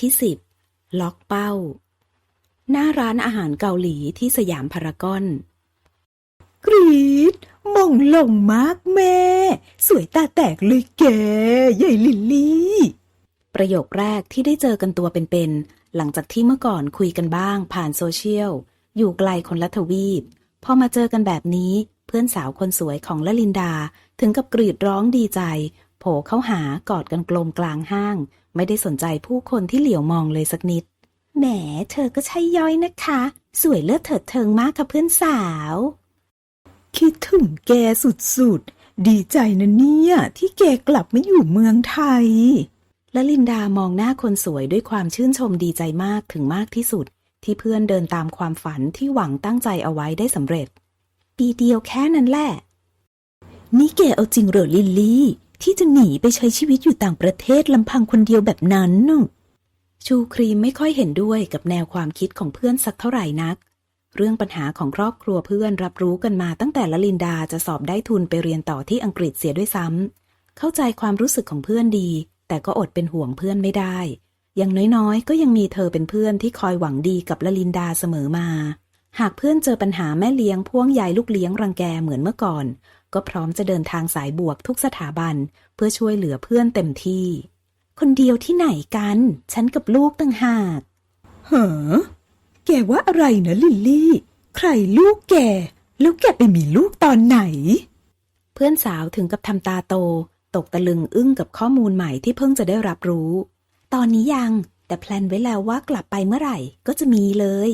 ที่สิบล็อกเป้า หน้าร้านอาหารเกาหลีที่สยามพารากอน กรีดมองลงมากแม่ สวยตาแตกเลยแกใหญ่ลิลลี่ ประโยคแรกที่ได้เจอกันตัวเป็นๆหลังจากที่เมื่อก่อนคุยกันบ้างผ่านโซเชียล อยู่ไกลคนละทวีป พอมาเจอกันแบบนี้เพื่อนสาวคนสวยของละลินดาถึงกับกรีดร้องดีใจ โผเข้าหากอดกันกลมกลางห้าง ไม่ได้สนใจผู้คนที่เหลียวมองเลยสักนิด แหม เธอก็ใช่ย่อยนะคะ สวยเลิศเถิดเทิงมากค่ะเพื่อนสาว คิดถึงแกสุดๆ ดีใจนะเนี่ย ที่แกกลับมาอยู่เมืองไทย และลินดามองหน้าคนสวยด้วยความชื่นชมดีใจมากถึงมากที่สุด ที่เพื่อนเดินตามความฝันที่หวังตั้งใจเอาไว้ได้สำเร็จ ปีเดียวแค่นั้นแหละ นี่แกเอาจริงเหรอลิลลี่ ที่จะหนีไปใช้ชีวิตอยู่ต่างประเทศลำพังคนเดียวแบบนั้น ชูครีมไม่ค่อยเห็นด้วยกับแนวความคิดของเพื่อนสักเท่าไหร่นัก เรื่องปัญหาของครอบครัวเพื่อนรับรู้กันมาตั้งแต่ละลินดาจะสอบได้ทุนไปเรียนต่อที่อังกฤษเสียด้วยซ้ำเข้าใจความรู้สึกของเพื่อนดี แต่ก็อดเป็นห่วงเพื่อนไม่ได้ อย่างน้อยๆ ก็ยังมีเธอเป็นเพื่อนที่คอยหวังดีกับละลินดาเสมอมา หากเพื่อนเจอปัญหาแม่เลี้ยงพ่วงยายลูกเลี้ยงรังแกเหมือนเมื่อก่อน ก็พร้อมจะเดินทางสายบวกทุกสถาบัน เพื่อช่วยเหลือเพื่อนเต็มที่ คนเดียวที่ไหนกัน ฉันกับลูกต่างหากเหรอแกว่าอะไรนะลิลลี่ ใครลูกแก แล้วแกไปมีลูกตอนไหน เพื่อนสาวถึงกับทำตาโต ตกตะลึงอึ้งกับข้อมูลใหม่ที่เพิ่งจะได้รับรู้ ตอนนี้ยัง แต่แพลนไว้แล้วว่ากลับไปเมื่อไหร่ก็จะมีเลย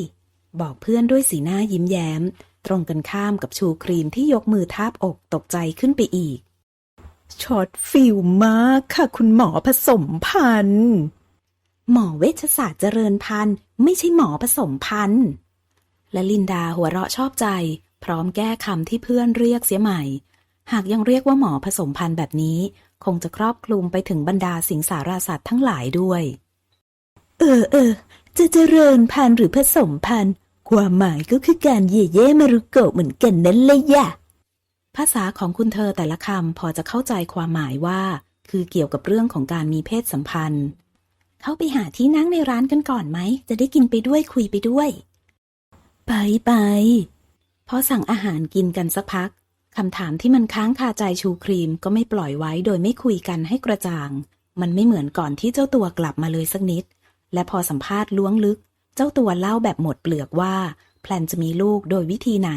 บอกเพื่อนด้วยสีหน้ายิ้มแย้ม ตรงกันข้ามกับชูครีมที่ยกมือทาบอกตกใจขึ้นไปอีก ช็อตฟิลมากค่ะคุณหมอผสมพันธ์หมอเวชศาสตร์เจริญพันธ์ไม่ใช่หมอผสมพันธ์และลินดาหัวเราะชอบใจ พร้อมแก้คำที่เพื่อนเรียกเสียใหม่ หากยังเรียกว่าหมอผสมพันธ์แบบนี้ คงจะครอบคลุมไปถึงบรรดาสิงสาราสัตว์ทั้งหลายด้วย เออเออจะเจริญพันธ์หรือผสมพันธ์ ความหมายก็คือการเย่เย่มารุโกะเหมือนกันนั่นเลยยะภาษาของคุณเธอแต่ละคำพอจะเข้าใจความหมายว่า คือเกี่ยวกับเรื่องของการมีเพศสัมพันธ์ เข้าไปหาที่นั่งในร้านกันก่อนไหม จะได้กินไปด้วยคุยไปด้วย ไปไปพอสั่งอาหารกินกันสักพักคำถามที่มันค้างคาใจชูครีมก็ไม่ปล่อยไว้โดยไม่คุยกันให้กระจ่าง มันไม่เหมือนก่อนที่เจ้าตัวกลับมาเลยสักนิด และพอสัมภาษณ์ล้วงลึก เจ้าตัวเล่าแบบหมดเปลือกว่า แพลนจะมีลูกโดยวิธีไหน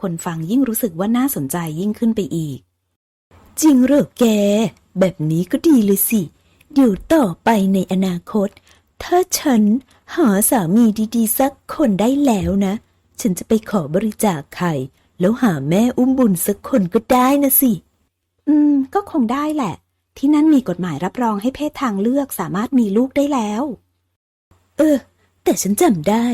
คนฟังยิ่งรู้สึกว่าน่าสนใจยิ่งขึ้นไปอีก จริงเหรอแก แบบนี้ก็ดีเลยสิเดี๋ยวต่อไปในอนาคต ถ้าฉันหาสามีดีๆ สักคนได้แล้วนะ ฉันจะไปขอบริจาคไข่แล้วหาแม่อุ้มบุญสักคนก็ได้นะสิ อืม ก็คงได้แหละ ที่นั่นมีกฎหมายรับรองให้เพศทางเลือกสามารถมีลูกได้แล้ว เออ แต่ฉันจำได้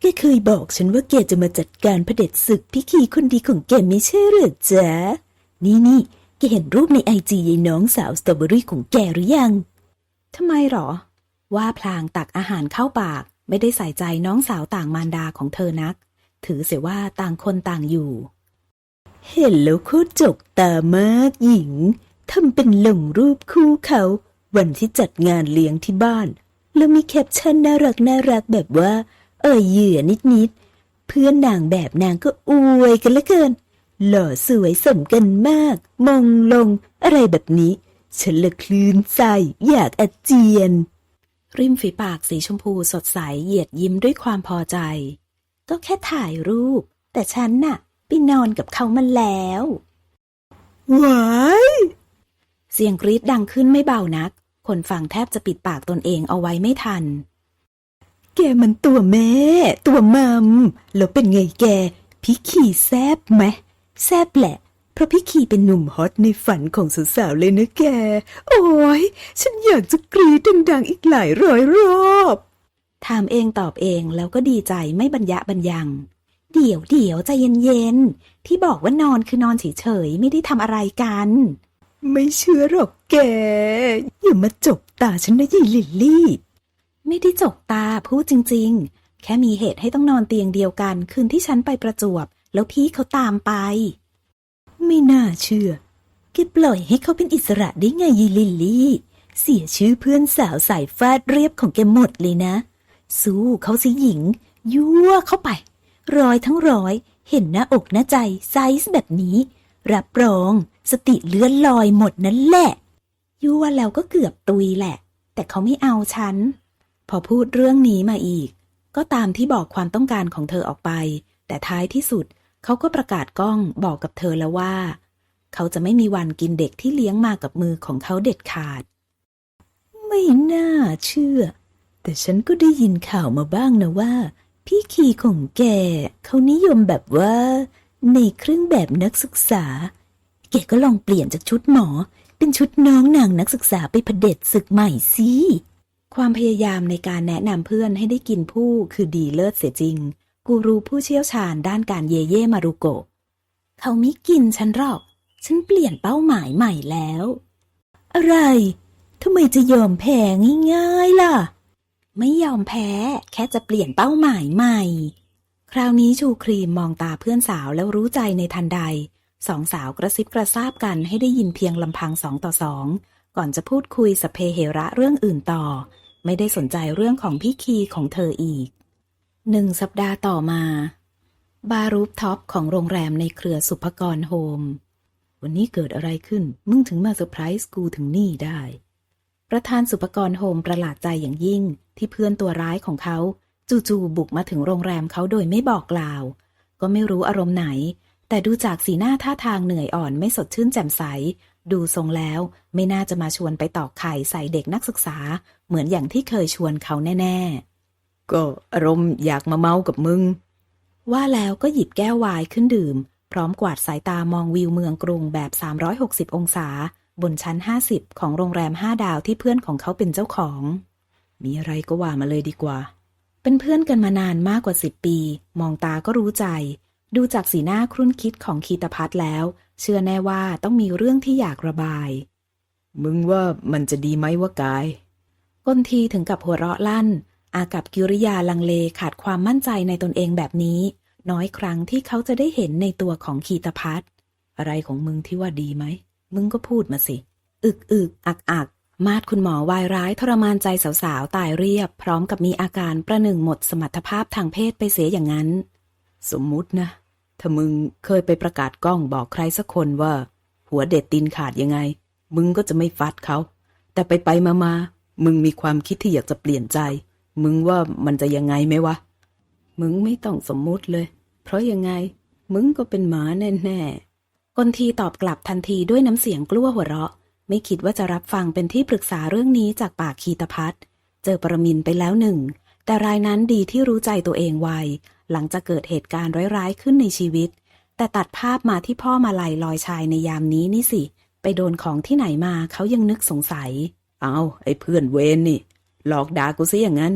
แกเคยบอกฉันว่าแกจะมาจัดการเผด็จศึกพี่คีคนดีของแกไม่ใช่เหรือจ๊ะ นี่นี่แกเห็นรูปในไอจียายน้องสาวสตรอเบอรี่ของแกหรือยัง ทำไมหรอ ว่าพลางตักอาหารเข้าปาก ไม่ได้ใส่ใจน้องสาวต่างมารดาของเธอนัก ถือเสียว่าต่างคนต่างอยู่ เห็นแล้วโคตรจกตามากหญิงทำเป็นหลงรูปคู่เขา วันที่จัดงานเลี้ยงที่บ้าน แล้วมีแคปชั่นน่ารักน่ารักแบบว่า เอ่ยเหยื่อนิดๆ เพื่อนนางแบบนางก็อวยกันเหละเกิน หล่อสวยสมกันมาก มองลงอะไรแบบนี้ ฉันละคลื่นใจอยากอาเจียน ริมฝีปากสีชมพูสดใสเหยียดยิ้มด้วยความพอใจ ก็แค่ถ่ายรูป แต่ฉันน่ะไปนอนกับเขามาแล้วว้ายเสียงกรีดดังขึ้นไม่เบานัก คนฟังแทบจะปิดปากตนเองเอาไว้ไม่ทัน แกมันตัวแม่ ตัวมัม แล้วเป็นไงแก พี่ขี่แซบไหม แซบแหละ เพราะพี่ขี่เป็นหนุ่มฮอตในฝันของสาวๆเลยนะแก โอ้ย ฉันอยากจะกรีดดังๆอีกหลายร้อยรอบถามเองตอบเองแล้วก็ดีใจไม่บรรยะบรรยัง เดี๋ยวเดี๋ยวใจเย็นๆ ที่บอกว่านอนคือนอนเฉยๆ ไม่ได้ทำอะไรกัน ไม่เชื่อหรอกแก อย่ามาจบตาฉันนะยายลิลลี่ ไม่ได้จกตาพูดจริง ๆ แค่มีเหตุให้ต้องนอนเตียงเดียวกันคืนที่ฉันไปประจวบ แล้วพี่เขาตามไป ไม่น่าเชื่อแกปล่อยให้เขาเป็นอิสระได้ไงยายลิลลี่ เสียชื่อเพื่อนสาวสายฟาดเรียบของแกหมดเลยนะ สู้เขาสิหญิง ยั่วเข้าไป ร้อยทั้งร้อย เห็นหน้าอกหน้าใจไซส์แบบนี้ รับรอง สติเลื่อนลอยหมดนั่นแหละยั่วแล้วก็เกือบตุยแหละ แต่เขาไม่เอาฉัน พอพูดเรื่องนี้มาอีก ก็ตามที่บอกความต้องการของเธอออกไป แต่ท้ายที่สุดเขาก็ประกาศกล้องบอกกับเธอแล้วว่า เขาจะไม่มีวันกินเด็กที่เลี้ยงมากับมือของเขาเด็ดขาด ไม่น่าเชื่อ แต่ฉันก็ได้ยินข่าวมาบ้างนะว่า พี่คีของแกเขานิยมแบบว่า ในเครื่องแบบนักศึกษา แกก็ลองเปลี่ยนจากชุดหมอ เป็นชุดน้องนางนักศึกษาไปเผด็จศึกใหม่สิความพยายามในการแนะนำเพื่อนให้ได้กินผู้คือดีเลิศเสียจริง กูรูผู้เชี่ยวชาญด้านการเยเย่มารุโกะเขาไม่กินฉันหรอก ฉันเปลี่ยนเป้าหมายใหม่แล้ว อะไรทำไมจะยอมแพ้ง่ายๆล่ะ ไม่ยอมแพ้ แค่จะเปลี่ยนเป้าหมายใหม่ คราวนี้ชูครีมมองตาเพื่อนสาวแล้วรู้ใจในทันใด สองสาวกระซิบกระซาบกันให้ได้ยินเพียงลำพังสองต่อสอง ก่อนจะพูดคุยสเพเหระเรื่องอื่นต่อ ไม่ได้สนใจเรื่องของพี่คีของเธออีก หนึ่งสัปดาห์ต่อมา บาร์รูฟท็อปของโรงแรมในเครือสุภกรโฮม วันนี้เกิดอะไรขึ้น มึงถึงมาเซอร์ไพรส์กูถึงนี่ได้ ประธานสุปกรโฮมประหลาดใจอย่างยิ่งที่เพื่อนตัวร้ายของเขาจู่ๆบุกมาถึงโรงแรมเขาโดยไม่บอกกล่าว ก็ไม่รู้อารมณ์ไหน แต่ดูจากสีหน้าท่าทางเหนื่อยอ่อนไม่สดชื่นแจ่มใส ดูทรงแล้วไม่น่าจะมาชวนไปตอกไข่ใส่เด็กนักศึกษา เหมือนอย่างที่เคยชวนเขาแน่ ๆ ก็อารมณ์อยากมาเมากับมึง ว่าแล้วก็หยิบแก้วไวน์ขึ้นดื่ม พร้อมกวาดสายตามองวิวเมืองกรุงแบบ 360 องศา บนชั้น 50 ของโรงแรม5ดาวที่เพื่อนของเขาเป็นเจ้าของ มีอะไรก็ว่ามาเลยดีกว่า เป็นเพื่อนกันมานานมากกว่าสิบปี มองตาก็รู้ใจ ดูจากสีหน้าครุ่นคิดของคีตพัทแล้ว เชื่อแน่ว่าต้องมีเรื่องที่อยากระบาย มึงว่ามันจะดีไหมวะกายก้นทีถึงกับหัวเราะลั่น อากับกิริยาลังเลขาดความมั่นใจในตนเองแบบนี้ น้อยครั้งที่เขาจะได้เห็นในตัวของคีตพัทอะไรของมึงที่ว่าดีไหม มึงก็พูดมาสิ อึกอึกอักอักมาดคุณหมอวายร้ายทรมานใจสาวๆ ตายเรียบ พร้อมกับมีอาการประหนึ่งหมดสมรรถภาพทางเพศไปเสียอย่างนั้น สมมุตินะ ถ้ามึงเคยไปประกาศกล้องบอกใครสักคนว่า หัวเด็ดตีนขาดยังไง มึงก็จะไม่ฟัดเขา แต่ไปไปมามามึงมีความคิดที่อยากจะเปลี่ยนใจ มึงว่ามันจะยังไงไหมวะ มึงไม่ต้องสมมุติเลย เพราะยังไง มึงก็เป็นหมาแน่ๆกนทีตอบกลับทันทีด้วยน้ำเสียงกลั้วหัวเราะ ไม่คิดว่าจะรับฟังเป็นที่ปรึกษาเรื่องนี้จากปากคีตพัทเจอปรมินไปแล้วหนึ่ง แต่รายนั้นดีที่รู้ใจตัวเองไว หลังจากเกิดเหตุการณ์ร้ายๆขึ้นในชีวิต แต่ตัดภาพมาที่พ่อมาลัยลอยชายในยามนี้นี่สิ ไปโดนของที่ไหนมาเขายังนึกสงสัย เอาไอ้เพื่อนเวนนี่ หลอกด่ากูซะอย่างนั้น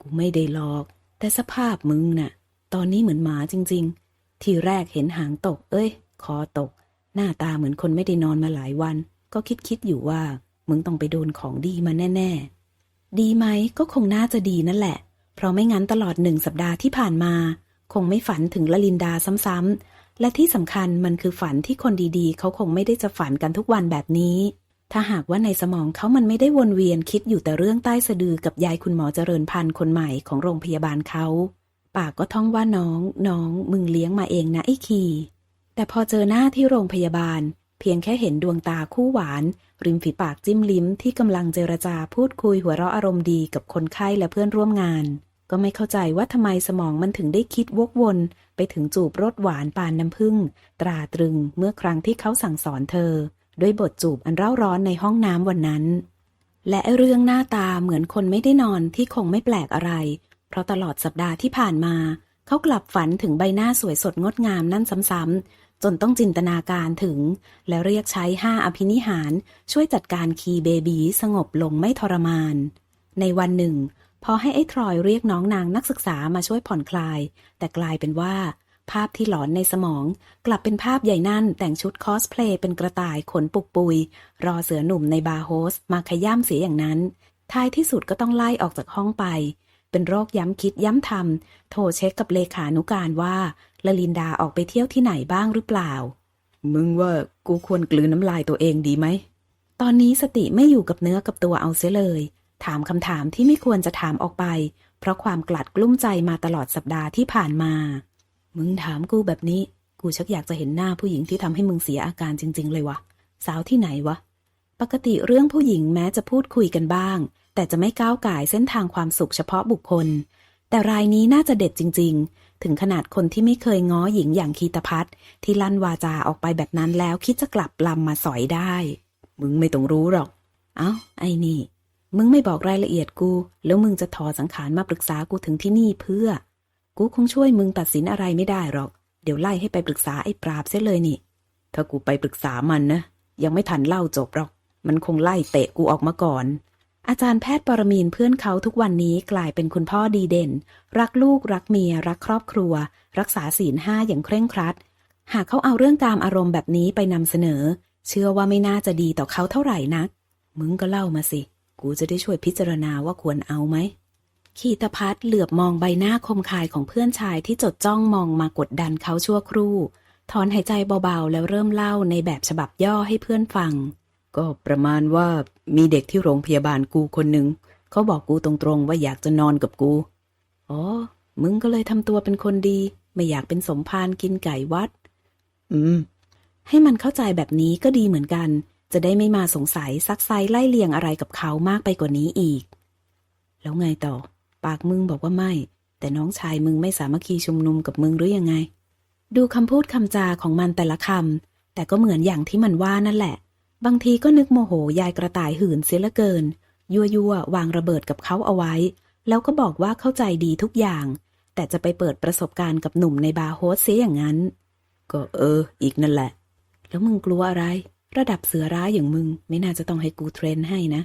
กูไม่ได้หลอก แต่สภาพมึงน่ะ ตอนนี้เหมือนหมาจริง ๆ ทีแรกเห็นหางตก เอ้ย คอตก หน้าตาเหมือนคนไม่ได้นอนมาหลายวัน ก็คิดคิดๆอยู่ว่า มึงต้องไปโดนของดีมาแน่ ๆ ดีไหมก็คงน่าจะดีนั่นแหละ เพราะไม่งั้นตลอดหนึ่งสัปดาห์ที่ผ่านมา คงไม่ฝันถึงละลินดาซ้ำๆ และที่สำคัญมันคือฝันที่คนดีๆ เขาคงไม่ได้จะฝันกันทุกวันแบบนี้ ถ้าหากว่าในสมองเขามันไม่ได้วนเวียนคิดอยู่แต่เรื่องใต้สะดือกับยายคุณหมอเจริญพันธ์คนใหม่ของโรงพยาบาลเขาปากก็ท่องว่าน้อง น้อง มึงเลี้ยงมาเองนะไอ้คีแต่พอเจอหน้าที่โรงพยาบาล เพียงแค่เห็นดวงตาคู่หวาน ริมฝีปากจิ้มลิ้มที่กำลังเจรจาพูดคุยหัวเราะอารมณ์ดีกับคนไข้และเพื่อนร่วมงาน ก็ไม่เข้าใจว่าทำไมสมองมันถึงได้คิดวกวน ไปถึงจูบรสหวานปานน้ำผึ้งตราตรึงเมื่อครั้งที่เขาสั่งสอนเธอ ด้วยบทจูบอันเร่าร้อนในห้องน้ำวันนั้น และเรื่องหน้าตาเหมือนคนไม่ได้นอนที่คงไม่แปลกอะไร เพราะตลอดสัปดาห์ที่ผ่านมา เขากลับฝันถึงใบหน้าสวยสดงดงามนั่นซ้ำๆ จนต้องจินตนาการถึง และเรียกใช้ห้าอภินิหาร ช่วยจัดการคีเบบีสงบลงไม่ทรมาน ในวันหนึ่ง พอให้ไอ้ทรอยเรียกน้องนางนักศึกษามาช่วยผ่อนคลาย แต่กลายเป็นว่า ภาพที่หลอนในสมอง กลับเป็นภาพใหญ่นั่นแต่งชุดคอสเพลย์เป็นกระต่ายขนปุกปุย รอเสือหนุ่มในบาร์โฮสมาขย้ำเสียอย่างนั้น ท้ายที่สุดก็ต้องไล่ออกจากห้องไปเป็นโรคย้ำคิดย้ำทำ โทรเช็คกับเลขานุการว่า ลลินดาออกไปเที่ยวที่ไหนบ้างหรือเปล่า มึงว่ากูควรกลืนน้ำลายตัวเองดีไหม ตอนนี้สติไม่อยู่กับเนื้อกับตัวเอาเสียเลย ถามคำถามที่ไม่ควรจะถามออกไป เพราะความกลัดกลุ้มใจมาตลอดสัปดาห์ที่ผ่านมา มึงถามกูแบบนี้ กูชักอยากจะเห็นหน้าผู้หญิงที่ทำให้มึงเสียอาการจริง ๆ เลยวะสาวที่ไหนวะ ปกติเรื่องผู้หญิงแม้จะพูดคุยกันบ้าง แต่จะไม่ก้าวก่ายเส้นทางความสุขเฉพาะบุคคล แต่รายนี้น่าจะเด็ดจริง ๆ ถึงขนาดคนที่ไม่เคยง้อหญิงอย่างคีตพัทที่ลั่นวาจาออกไปแบบนั้นแล้วคิดจะกลับลำมาสอยได้ มึงไม่ต้องรู้หรอก เอ้า ไอ้นี่ มึงไม่บอกรายละเอียดกู แล้วมึงจะถอสังขารมาปรึกษากูถึงที่นี่เพื่อ กูคงช่วยมึงตัดสินอะไรไม่ได้หรอก เดี๋ยวไล่ให้ไปปรึกษาไอ้ปราบเสียเลยนี่ ถ้ากูไปปรึกษามันนะยังไม่ทันเล่าจบหรอก มันคงไล่เตะกูออกมาก่อน อาจารย์แพทย์ปรมีนเพื่อนเขาทุกวันนี้กลายเป็นคุณพ่อดีเด่น รักลูกรักเมีย รักครอบครัว รักษาศีลห้าอย่างเคร่งครัด หากเขาเอาเรื่องตามอารมณ์แบบนี้ไปนำเสนอ เชื่อว่าไม่น่าจะดีต่อเขาเท่าไหร่นัก มึงก็เล่ามาสิ กูจะได้ช่วยพิจารณาว่าควรเอาไหมขีตพัฒเหลือบมองใบหน้าคมคายของเพื่อนชายที่จดจ้องมองมากดดันเขาชั่วครู่ ถอนหายใจเบาๆแล้วเริ่มเล่าในแบบฉบับย่อให้เพื่อนฟัง ก็ประมาณว่ามีเด็กที่โรงพยาบาลกูคนหนึ่งเขาบอกกูตรงๆว่าอยากจะนอนกับกู อ๋อ มึงก็เลยทำตัวเป็นคนดี ไม่อยากเป็นสมภารกินไก่วัด อืม ให้มันเข้าใจแบบนี้ก็ดีเหมือนกัน จะได้ไม่มาสงสัยซักไซไล่เลียงอะไรกับเขามากไปกว่านี้อีก แล้วไงต่อ ปากมึงบอกว่าไม่ แต่น้องชายมึงไม่สามัคคีชุมนุมกับมึงหรือยังไง ดูคำพูดคำจาของมันแต่ละคำแต่ก็เหมือนอย่างที่มันว่านั่นแหละ บางทีก็นึกโมโหยายกระต่ายหื่นเสียลือเกิน ยั่วยั่ววางระเบิดกับเขาเอาไว้ แล้วก็บอกว่าเข้าใจดีทุกอย่าง แต่จะไปเปิดประสบการณ์กับหนุ่มในบาร์โฮสเสียอย่างนั้น ก็เออ อีกนั่นแหละ แล้วมึงกลัวอะไร ระดับเสือร้ายอย่างมึง ไม่น่าจะต้องให้กูเทรนให้นะ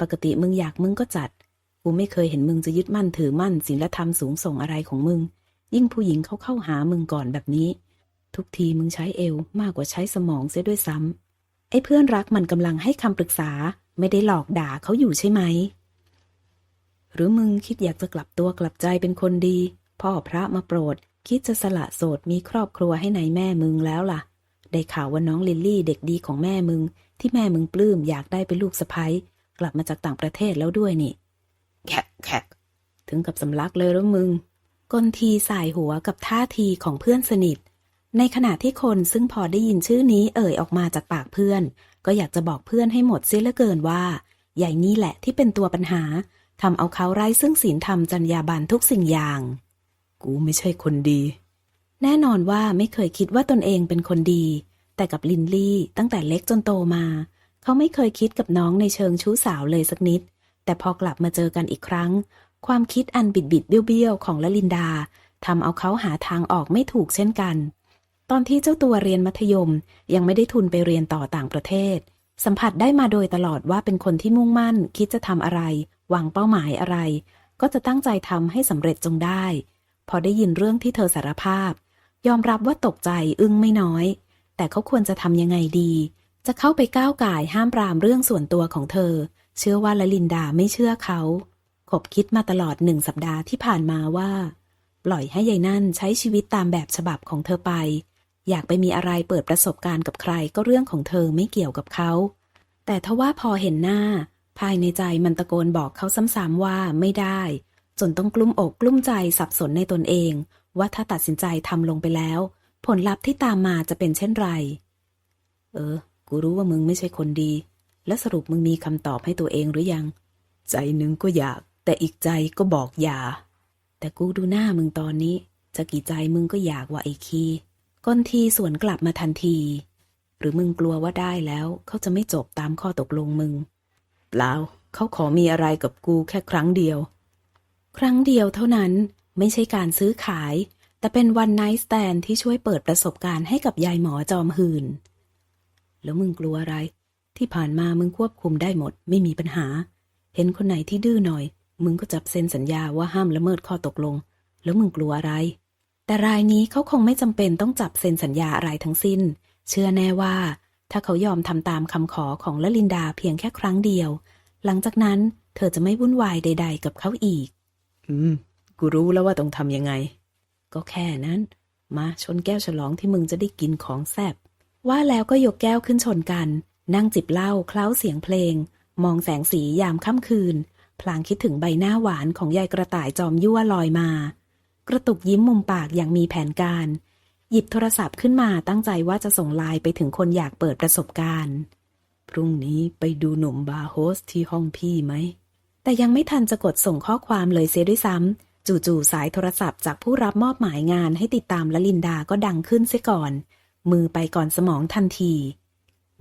ปกติมึงอยากมึงก็จัด กูไม่เคยเห็นมึงจะยึดมั่นถือมั่นศีลธรรมสูงส่งอะไรของมึง ยิ่งผู้หญิงเขาเข้าหามึงก่อนแบบนี้ ทุกทีมึงใช้เอวมากกว่าใช้สมองเสียด้วยซ้ำ อ้เพื่อนรักมันกำลังให้คำปรึกษาไม่ได้หลอกด่าเขาอยู่ใช่ไหม หรือมึงคิดอยากจะกลับตัวกลับใจเป็นคนดี พ่อพระมาโปรด คิดจะสละโสดมีครอบครัวให้ในายแม่มึงแล้วล่ะ ได้ข่าวว่าน้องลิลลี่เด็กดีของแม่มึง ที่แม่มึงปลื้มอยากได้เป็นลูกสะใภ้กลับมาจากต่างประเทศแล้วด้วยนี่ แขกแขกถึงกับสำลักเลยแล้วมึงกลทีสายหัวกับท่าทีของเพื่อนสนิท ในขณะที่คนซึ่งพอได้ยินชื่อนี้เอ่ยออกมาจากปากเพื่อน ก็อยากจะบอกเพื่อนให้หมดเสียเหลือเกินว่า ใหญ่นี่แหละที่เป็นตัวปัญหาทำเอาเขาไร้ซึ่งศีลธรรมจรรยาบรรณทุกสิ่งอย่าง กูไม่ใช่คนดี แน่นอนว่าไม่เคยคิดว่าตนเองเป็นคนดี แต่กับลินลี่ตั้งแต่เล็กจนโตมา เขาไม่เคยคิดกับน้องในเชิงชู้สาวเลยสักนิด แต่พอกลับมาเจอกันอีกครั้ง ความคิดอันบิดบิดเบี้ยวๆของละลินดาทำเอาเขาหาทางออกไม่ถูกเช่นกัน ตอนที่เจ้าตัวเรียนมัธยมยังไม่ได้ทุนไปเรียนต่อต่างประเทศ สัมผัสได้มาโดยตลอดว่าเป็นคนที่มุ่งมั่น คิดจะทำอะไรวางเป้าหมายอะไร ก็จะตั้งใจทำให้สำเร็จจงได้ พอได้ยินเรื่องที่เธอสารภาพ ยอมรับว่าตกใจอึ้งไม่น้อย แต่เขาควรจะทำยังไงดี จะเข้าไปก้าวก่ายห้ามปรามเรื่องส่วนตัวของเธอ เชื่อว่าละลินดาไม่เชื่อเขาขบคิดมาตลอดหนึ่งสัปดาห์ที่ผ่านมาว่า ปล่อยให้ยายนั่นใช้ชีวิตตามแบบฉบับของเธอไป อยากไปมีอะไรเปิดประสบการณ์กับใครก็เรื่องของเธอไม่เกี่ยวกับเขา แต่ทว่าพอเห็นหน้า ภายในใจมันตะโกนบอกเขาซ้ำๆว่าไม่ได้ จนต้องกลุ้มอกกลุ้มใจสับสนในตนเอง ว่าถ้าตัดสินใจทำลงไปแล้ว ผลลัพธ์ที่ตามมาจะเป็นเช่นไร เออ กูรู้ว่ามึงไม่ใช่คนดี และสรุปมึงมีคำตอบให้ตัวเองหรือยัง ใจหนึ่งก็อยาก แต่อีกใจก็บอกอย่า แต่กูดูหน้ามึงตอนนี้ จะกี่ใจมึงก็อยากว่าไอ้คี ก้นทีสวนกลับมาทันที หรือมึงกลัวว่าได้แล้วเขาจะไม่จบตามข้อตกลงมึง เปล่าเขาขอมีอะไรกับกูแค่ครั้งเดียว ครั้งเดียวเท่านั้นไม่ใช่การซื้อขาย แต่เป็นวันไนท์สแตนที่ช่วยเปิดประสบการณ์ให้กับยายหมอจอมหื่นแล้วมึงกลัวอะไร ที่ผ่านมามึงควบคุมได้หมด ไม่มีปัญหา เห็นคนไหนที่ดื้อหน่อย มึงก็จับเซ็นสัญญาว่าห้ามละเมิดข้อตกลง แล้วมึงกลัวอะไร แต่รายนี้เขาคงไม่จำเป็นต้องจับเซ็นสัญญาอะไรทั้งสิ้น เชื่อแน่ว่า ถ้าเขายอมทำตามคำขอของละลินดาเพียงแค่ครั้งเดียว หลังจากนั้นเธอจะไม่วุ่นวายใด ๆ กับเขาอีก อืม กูรู้แล้วว่าต้องทำยังไง ก็แค่นั้น มาชนแก้วฉลองที่มึงจะได้กินของแซบว่าแล้วก็ยกแก้วขึ้นชนกัน นั่งจิบเหล้าเคล้าเสียงเพลง มองแสงสียามค่ำคืน พลางคิดถึงใบหน้าหวานของยายกระต่ายจอมยั่วลอยมา กระตุกยิ้มมุมปากอย่างมีแผนการ หยิบโทรศัพท์ขึ้นมาตั้งใจว่าจะส่งไลน์ไปถึงคนอยากเปิดประสบการณ์ พรุ่งนี้ไปดูหนุ่มบาร์โฮสที่ห้องพี่ไหม แต่ยังไม่ทันจะกดส่งข้อความเลยเสียด้วยซ้ำจู่ๆสายโทรศัพท์จากผู้รับมอบหมายงานให้ติดตามละลินดาก็ดังขึ้นเสียก่อน มือไปก่อนสมองทันที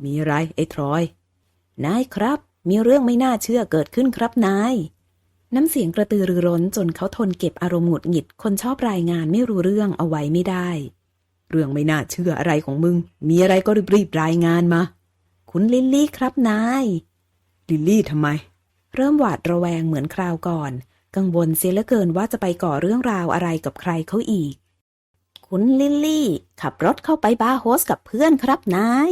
มีอะไรไอ้ทรอย นายครับ มีเรื่องไม่น่าเชื่อเกิดขึ้นครับนาย น้ำเสียงกระตือรือร้นจนเขาทนเก็บอารมณ์หงุดหงิด คนชอบรายงานไม่รู้เรื่องเอาไว้ไม่ได้ เรื่องไม่น่าเชื่ออะไรของมึง มีอะไรก็รีบๆรายงานมา คุณลิลลี่ครับนาย ลิลลี่ทำไม เริ่มหวาดระแวงเหมือนคราวก่อน กังวลเสียเหลือเกินว่าจะไปก่อเรื่องราวอะไรกับใครเขาอีก คุณลิลลี่ ขับรถเข้าไปบาร์โฮสกับเพื่อนครับนาย